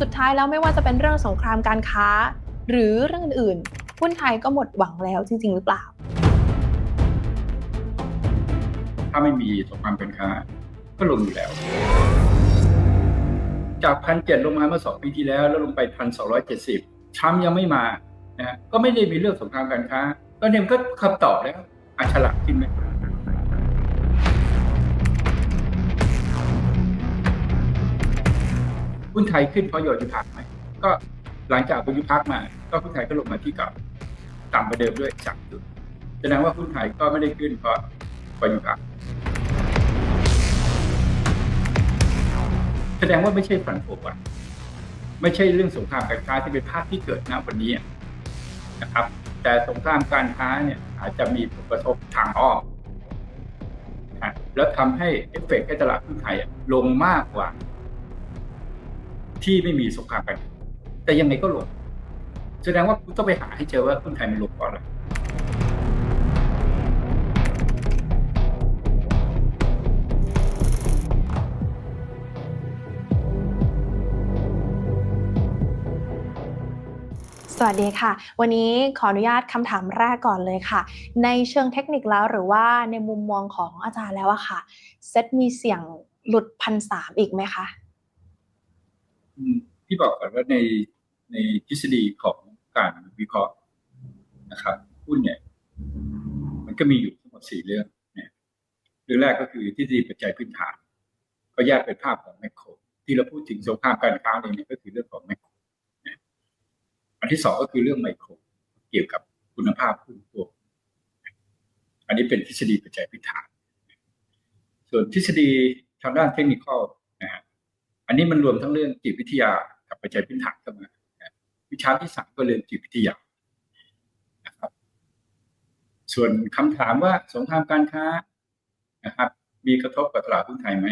สุดท้ายแล้วไม่ว่าจะเป็นเรื่องสงครามการค้า หรือเรื่องอื่นๆหุ้นไทยก็หมดหวังแล้วจริง ๆ หรือเปล่า ถ้าไม่มีสงครามการค้า ก็ลงอยู่แล้ว จากพันเจ็ดลงมาเมื่อสองปีที่แล้ว แล้วลงไปพันสองร้อยเจ็ดสิบทรัมป์ยังไม่มานะก็ไม่ได้มีเรื่องสงครามการค้า ก็เนี่ยก็คำตอบแล้วอาฉลาดขึ้นไหม หุ้นไทยขึ้นเพราะโยยุพักไหมก็หลังจากบรรยุพักมา ก็หุ้นไทยก็ลงมาที่เก่าต่ำกว่าเดิมด้วยสามจุดแสดงว่าหุ้นไทยก็ไม่ได้ขึ้นเพราะบรรยุพักแสดงว่าไม่ใช่ฝันโผล่ไม่ใช่เรื่องสงครามการค้าที่เป็นภาพที่เกิดณวันนี้นะครับ แต่สงครามการค้าเนี่ยอาจจะมีผลกระทบทางอ้อมนะแล้วทำให้เอฟเฟกต์ให้ตลาดหุ้นไทยลงมากกว่า ที่ไม่มีสงครามการค้าแต่ยังไงก็หลงแสดงว่าคุณต้องไปหาให้เจอว่าหุ้นไทยมันหลงเพราะอะไรสวัสดีค่ะ วันนี้ขออนุญาตคำถามแรกก่อนเลยค่ะ ในเชิงเทคนิคแล้วหรือว่าในมุมมองของอาจารย์แล้วอะค่ะ เซตมีเสี่ยงหลุดพันสามอีกไหมคะ พี่บอกก่อนว่าในในทฤษฎีของการวิเคราะห์นะครับหุ้นเนี่ย มันก็มีอยู่ทั้งหมดสี่เรื่องเนี่ยเรื่องแรกก็คือทฤษฎีปัจจัยพื้นฐาน ก็แยกเป็นภาพของแมคโครที่เราพูดถึงสงครามการค้าเนี่ยก็คือเรื่องของแมคโครนะอันที่สองก็คือเรื่องไมโครเกี่ยวกับคุณภาพหุ้นตัว อันนี้เป็นทฤษฎีปัจจัยพื้นฐาน ส่วนทฤษฎีทางด้านเทคนิคอล อันนี้มันรวมทั้งเรื่องจิตวิทยากับปัจจัยพื้นฐานเข้ามาวิชาที่สามก็เรื่องจิตวิทยานะครับ ส่วนคำถามว่าสงครามการค้านะครับ มีกระทบกับตลาดหุ้นไทยไหม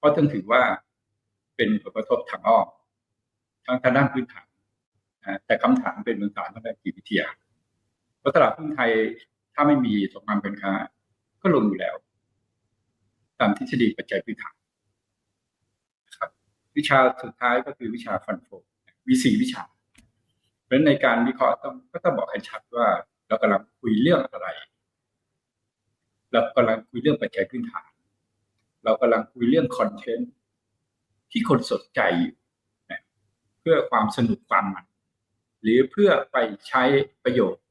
ก็ต้องถือว่าเป็นผลกระทบทางอ้อมทางทางด้านพื้นฐานนะแต่คำถามเป็นพื้นฐานทางด้านจิตวิทยาเพราะตลาดหุ้นไทยถ้าไม่มีสงครามการค้า ก็ลงอยู่แล้ว ตามทฤษฎีปัจจัยพื้นฐาน วิชาสุดท้ายก็คือวิชาฟันโฟมีสี่วิชา เพราะฉะนั้นในการวิเคราะห์ต้องก็ต้องบอกให้ชัดว่า เรากำลังคุยเรื่องอะไร เรากำลังคุยเรื่องปัจจัยพื้นฐาน เรากำลังคุยเรื่องคอนเทนต์ที่คนสนใจอยู่เพื่อความสนุกความมันหรือเพื่อไปใช้ประโยชน์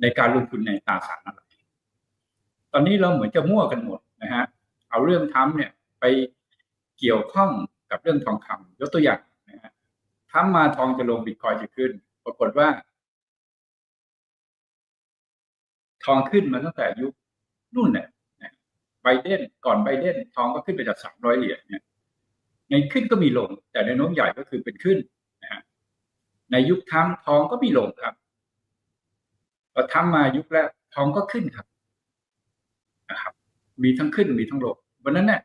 ในการลงทุนในตราสารอะไร ตอนนี้เราเหมือนจะมั่วกันหมดนะฮะ เอาเรื่องทำเนี่ยไปเกี่ยวข้อง กับเรื่องทองคำยกตัวอย่างนะฮะทำมาทองจะลงบิตคอยจะขึ้น ปรากฏว่า ทองขึ้นมาตั้งแต่ยุคนู่นเนี่ยไบเดนก่อนไบเดนทองก็ขึ้นไปจากสามร้อยเหรียญเนี่ยในขึ้นก็มีลง แต่ในโน้มใหญ่ก็คือเป็นขึ้นนะฮะในยุคทำทองก็มีลงครับพอทำมายุคแรกทองก็ขึ้นครับนะครับ มีทั้งขึ้นมีทั้งลงวันนั้นเนี่ย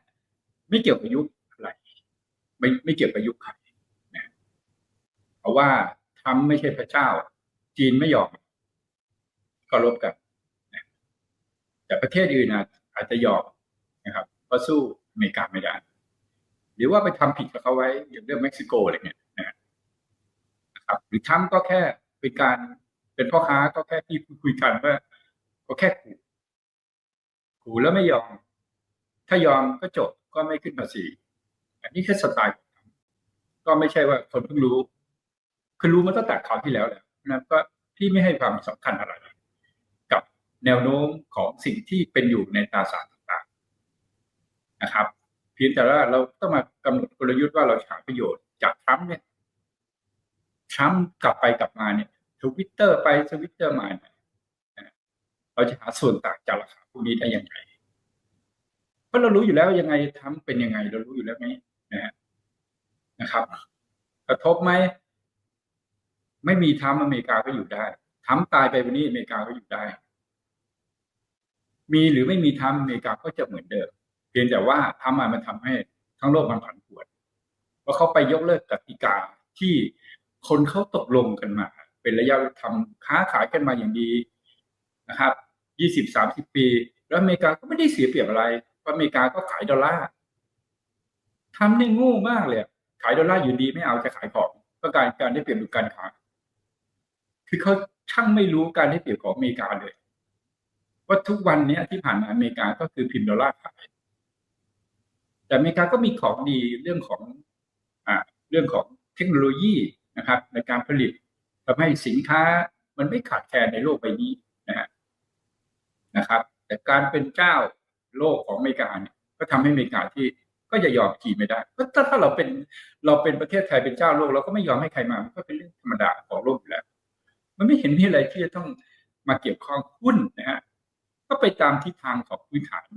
ไม่เกี่ยวกับยุค ไม่ไม่เกี่ยวกับยุคใครนะเพราะว่าทำไม่ใช่พระเจ้า จีนไม่ยอมก็ลบกันนะแต่ประเทศอื่นอาจจะยอมนะครับก็สู้อเมริกาไม่ได้ หรือว่าไปทำผิดกับเขาไว้อย่างเรื่องเม็กซิโกอะไรเงี้ยนะครับ หรือทำก็แค่เป็นการเป็นพ่อค้าก็แค่ที่คุยกันว่าก็แค่ขู่ขู่แล้วไม่ยอม ถ้ายอมก็จบก็ไม่ขึ้นภาษี อันนี้แค่สไตล์ก็ไม่ใช่ว่าคนเพิ่งรู้ คือรู้มาตั้งแต่คราวที่แล้วแล้วนะก็พี่ไม่ให้ความสำคัญอะไร กับแนวโน้มของสิ่งที่เป็นอยู่ในตราสารต่างๆนะครับ เพียงแต่ว่าเราต้องมากำหนดกลยุทธ์ว่าเราจะหาประโยชน์จากทรัมป์เนี่ยทรัมป์กลับไปกลับมาเนี่ยทวิตเตอร์ไปทวิตเตอร์มาเนี่ยเราจะหาส่วนต่างจากราคาพวกนี้ได้อยังไงเพราะเรารู้อยู่แล้วยังไงทำเป็นยังไง เรารู้อยู่แล้วไหม นะนะครับ กระทบไหม ไม่มีทำอเมริกาก็อยู่ได้ทำตายไปวันนี้อเมริกาก็อยู่ได้ มีหรือไม่มีทำอเมริกาก็จะเหมือนเดิม เพียงแต่ว่าทำมามันทำให้ทั้งโลกมันผันผวนเพราะเขาไปยกเลิกกติกาที่คนเขาตกลงกันมา เป็นระยะทำค้าขายกันมาอย่างดีนะครับยี่สิบสามสิบปี แล้วอเมริกาก็ไม่ได้เสียเปรียบอะไรเพราะอเมริกาก็ขายดอลลาร์ ทำได้โง่มากเลยขายดอลลาร์อยู่ดีไม่เอาจะขายของก็การการได้เปรียบดูการค้าคือเขาช่างไม่รู้การได้เปรียบของอเมริกาเลยว่าทุกวันเนี้ยที่ผ่านมาอเมริกาก็คือพิมพ์ดอลลาร์ขาย แต่อเมริกาก็มีของดีเรื่องของอ่าเรื่องของเทคโนโลยีนะครับ ในการผลิตทำให้สินค้ามันไม่ขาดแคลนในโลกใบนี้นะฮะนะครับ แต่การเป็นเจ้าโลกของอเมริกาเนี่ยก็ทำให้อเมริกาที่ ก็จะยอมขี่ไม่ได้ถ้าถ้าเราเป็นเราเป็นประเทศไทยเป็นเจ้าโลกเราก็ไม่ยอมให้ใครมามันก็เป็นเรื่องธรรมดาของโลกอยู่แล้ว มันไม่เห็นมีอะไรที่จะต้องมาเกี่ยวข้องหุ้นนะฮะก็ไปตามทิศทางของพื้นฐาน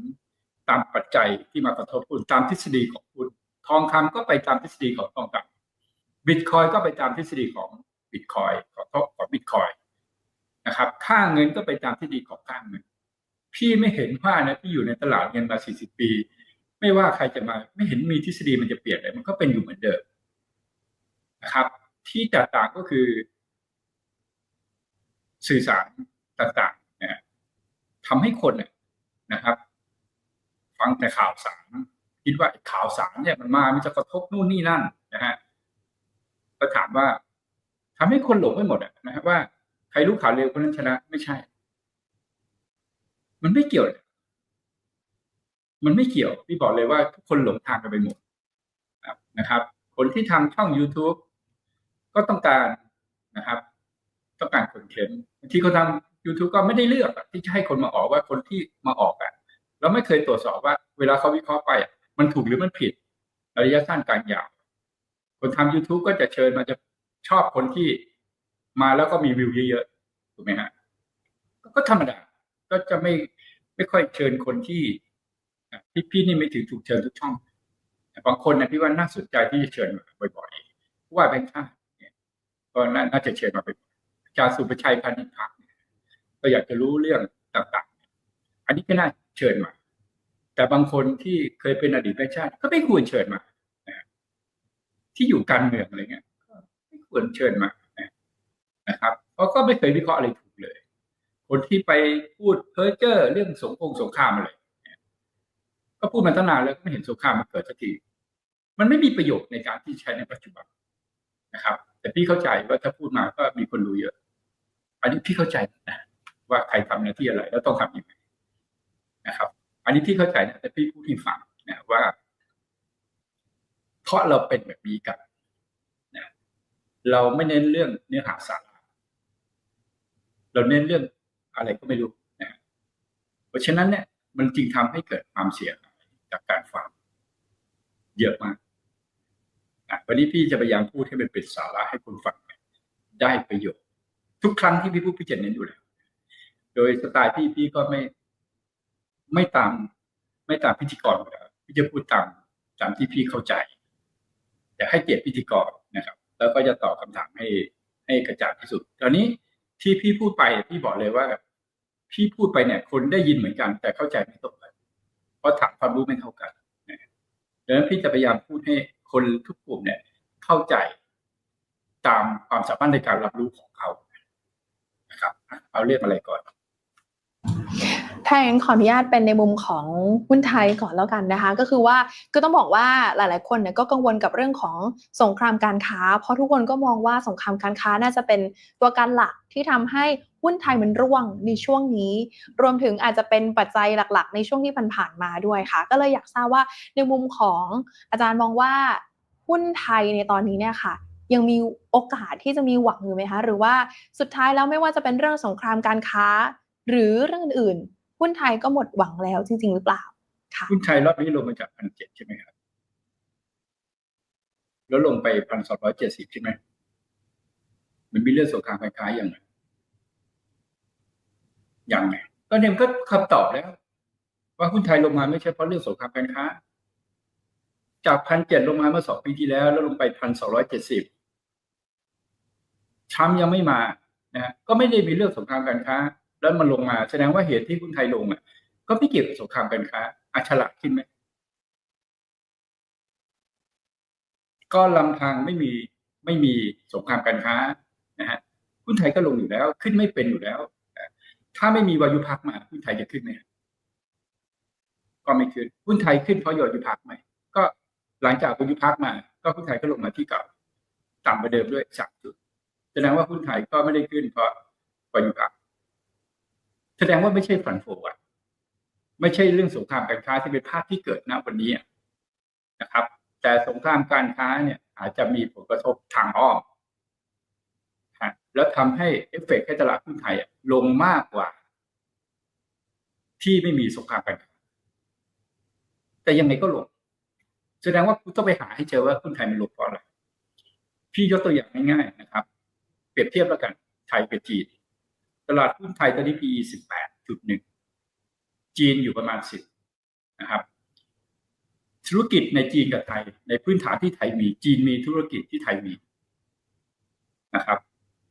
ตามปัจจัยที่มากระทบหุ้นตามทฤษฎีของหุ้นทองคำก็ไปตามทฤษฎีของทองคำบิตคอยก็ไปตามทฤษฎีของบิตคอยของของบิตคอยนะครับค่าเงินก็ไปตามทฤษฎีของค่าเงิน พี่ไม่เห็นว่านะที่อยู่ในตลาดเงินมา 40 ปี ไม่ว่าใครจะมา ไม่เห็นมีทฤษฎีมันจะเปลี่ยนเลย มันก็เป็นอยู่เหมือนเดิมนะครับ ที่แตกต่างก็คือ สื่อสารต่างๆนะฮะทำให้คนเนี่ยนะครับ ฟังแต่ข่าวสารคิดว่าข่าวสารเนี่ยมันมา มันจะกระทบนู่นนี่นั่นนะฮะก็ถามว่าทำให้คนหลงไปหมดอะนะฮะว่าใครรู้ข่าวเร็วคนนั้นชนะไม่ใช่ มันไม่เกี่ยวเลย มันไม่เกี่ยวพี่บอกเลยว่าทุกคนหลงทางกันไปหมดนะครับ คนที่ทำช่อง YouTube ก็ต้องการนะครับ ต้องการคนเข็นบางทีเขาทำ YouTube ก็ไม่ได้เลือกที่จะให้คนมาออกว่าคนที่มาออกอะเราไม่เคยตรวจสอบว่า เวลาเขาวิเคราะห์ไปอะมันถูกหรือมันผิดระยะสั้นกลางยาวคนทำ YouTube ก็จะเชิญมาจะชอบคนที่มาแล้วก็มีวิวเยอะๆถูกไหมฮะก็ธรรมดาก็จะไม่ไม่ค่อยเชิญคนที่ พี่พี่นี่ไม่ถือถูกเชิญทุกช่องแต่บางคนนะพี่ว่าน่าสนใจที่จะเชิญมาบ่อยๆว่าแบงค์ชาติเนี่ยก็น่าจะเชิญมาบ่อยๆอาจารย์สุประชัยพันธุ์พักก็อยากจะรู้เรื่องต่างๆ อันนี้ก็น่าเชิญมา แต่บางคนที่เคยเป็นอดีตแบงค์ชาติ ก็ไม่ควรเชิญมาที่อยู่การเมืองอะไรเงี้ยไม่ควรเชิญมานะครับเพราะก็ไม่เคยวิเคราะห์อะไรถูกเลย คนที่ไปพูดเพ้อเจ้อเรื่องสงครามสงครามอะไร ก็พูดมาตั้งนานแล้วก็ไม่เห็นสงครามมันเกิดสักทีมันไม่มีประโยชน์ในการที่ใช้ในปัจจุบันนะครับ แต่พี่เข้าใจว่าถ้าพูดมาก็มีคนรู้เยอะ อันนี้พี่เข้าใจนะว่าใครทำหน้าที่อะไรแล้วต้องทำยังไงนะครับ อันนี้พี่เข้าใจนะแต่พี่พูดให้ฟังนะว่า เพราะเราเป็นแบบนี้กันนะเราไม่เน้นเรื่องเนื้อหาสาระเราเน้นเรื่องอะไรก็ไม่รู้นะเพราะฉะนั้นเนี่ยมันจึงทำให้เกิดความเสียห จากการฟังเยอะมากนะวันนี้พี่จะพยายามพูดให้มันเป็นสาระให้คนฟังได้ประโยชน์ ทุกครั้งที่พี่พูดพี่จะเน้นอยู่แล้ว โดยสไตล์พี่พี่ก็ไม่ไม่ตาม ไม่ตามพิธีกรแล้วพี่จะพูดตามตามที่พี่เข้าใจอยากให้เกียรติพิธีกรนะครับ แล้วก็จะตอบคำถามให้ให้กระจ่างที่สุด ตอนนี้ที่พี่พูดไปพี่บอกเลยว่า พี่พูดไปเนี่ยคนได้ยินเหมือนกัน แต่เข้าใจไม่ตรงกัน ราะถานความรู้ไม่เท่ากันดังนั้นพี่จะพยายามพูดให้คนทุกกลุ่มเนี่ยเข้าใจตามความสามารถในการรับรู้ของเขานะครับเอาเรียกอะไรก่อน ถ้าอย่างนั้นขออนุญาตเป็นในมุมของหุ้นไทยก่อนแล้วกันนะคะ ก็คือว่าก็ต้องบอกว่าหลาย ๆ คนเนี่ยก็กังวลกับเรื่องของสงครามการค้า เพราะทุกคนก็มองว่าสงครามการค้าน่าจะเป็นตัวการหลักที่ทำให้หุ้นไทยมันร่วงในช่วงนี้ รวมถึงอาจจะเป็นปัจจัยหลัก ๆ ในช่วงที่ผ่านๆมาด้วยค่ะ ก็เลยอยากทราบว่าในมุมของอาจารย์มองว่าหุ้นไทยในตอนนี้เนี่ยค่ะยังมีโอกาสที่จะมีหวังอยู่ไหมคะ หรือว่าสุดท้ายแล้วไม่ว่าจะเป็นเรื่องสงครามการค้า หรือเรื่องอื่น หุ้นไทยก็หมดหวังแล้วจริงๆหรือเปล่าค่ะหุ้นไทยรอบนี้ลงมาจากพันเจ็ดใช่ไหมครับแล้วลงไปพันสองร้อยเจ็ดสิบใช่ไหมมันมีเรื่องสงครามการค้าอย่างไงยังไงก็เนี่ยก็คำตอบแล้ว ว่าหุ้นไทยลงมาไม่ใช่เพราะเรื่องสงครามการค้า จากพันเจ็ดลงมาเมื่อสองปีที่แล้ว แล้วลงไปพันสองร้อยเจ็ดสิบช้ำยังไม่มานะฮะก็ไม่ได้มีเรื่องสงครามการค้า แล้วมันลงมาแสดงว่าเหตุที่หุ้นไทยลงอะ ก็ไม่เกี่ยวกับสงครามการค้าอาฉลาดขึ้นไหมก็ลำทางไม่มีไม่มีสงครามการค้านะฮะหุ้นไทยก็ลงอยู่แล้ว ขึ้นไม่เป็นอยู่แล้วถ้าไม่มีวายุพักมาหุ้นไทยจะขึ้นไหมก็ไม่ขึ้นหุ้นไทยขึ้นเพราะวายุพักไหมก็หลังจากวายุพักมา ก็หุ้นไทยก็ลงมาที่เก่าต่ำกว่าเดิมด้วยสามจุดแสดงว่าหุ้นไทยก็ไม่ได้ขึ้นเพราะประยุกต์อัพ แสดงว่าไม่ใช่ฝันโฟอะไม่ใช่เรื่องสงครามการค้าที่เป็นภาพที่เกิดณวันนี้นะครับ แต่สงครามการค้าเนี่ยอาจจะมีผลกระทบทางอ้อมฮะแล้วทำให้เอฟเฟกต์ให้ตลาดหุ้นไทยลงมากกว่า ที่ไม่มีสงครามการค้าแต่ยังไงก็ลง แสดงว่าคุณต้องไปหาให้เจอว่าหุ้นไทยมันลงเพราะอะไรพี่ยกตัวอย่างง่ายๆนะครับ เปรียบเทียบแล้วกันไทยกับจีน ตลาดหุ้นไทยตอนนี้ PE 18.1จีนอยู่ประมาณ10นะครับ ธุรกิจในจีนกับไทย ในพื้นฐานที่ไทยมี จีนมีธุรกิจที่ไทยมีนะครับ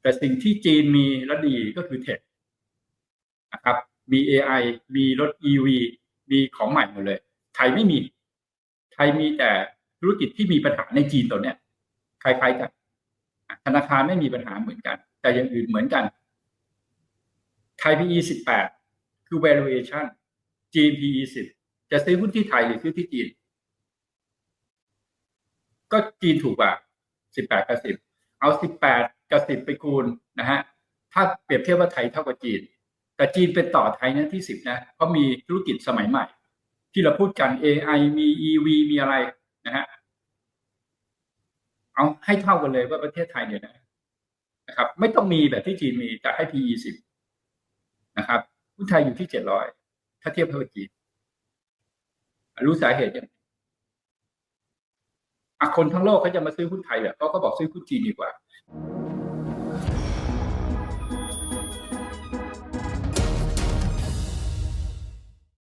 แต่สิ่งที่จีนมีและดีก็คือเทคนะครับมี AI มีรถ EV มีของใหม่หมดเลย ไทยไม่มี ไทยมีแต่ธุรกิจที่มีปัญหาในจีนตัวเนี้ยคล้ายๆกัน ธนาคารไม่มีปัญหาเหมือนกัน แต่อย่างอื่นเหมือนกัน ย PE 18 คือ valuation จีน PE 10 จะซื้อหุ้นที่ไทยหรือซื้อที่จีน ก็จีนถูกกว่า 18 กับ 10 เอา 18 กับ 10 ไปคูณนะฮะ ถ้าเปรียบเทียบว่าไทยเท่ากับจีน แต่จีนเป็นต่อไทยนะที่ 10 นะ เพราะมีธุรกิจสมัยใหม่ ที่เราพูดกัน AI มี EV มีอะไรนะฮะ เอาให้เท่ากันเลยว่าประเทศไทยเนี่ยนะนะครับ ไม่ต้องมีแบบที่จีนมีแต่ให้ PE 10 นะครับหุ้นไทยอยู่ที่เจ็ดร้อยถ้าเทียบเท่ากับจีนรู้สาเหตุยังคนทั้งโลกเขาจะมาซื้อหุ้นไทยเหรอเขาก็บอกซื้อหุ้นจีนดีกว่า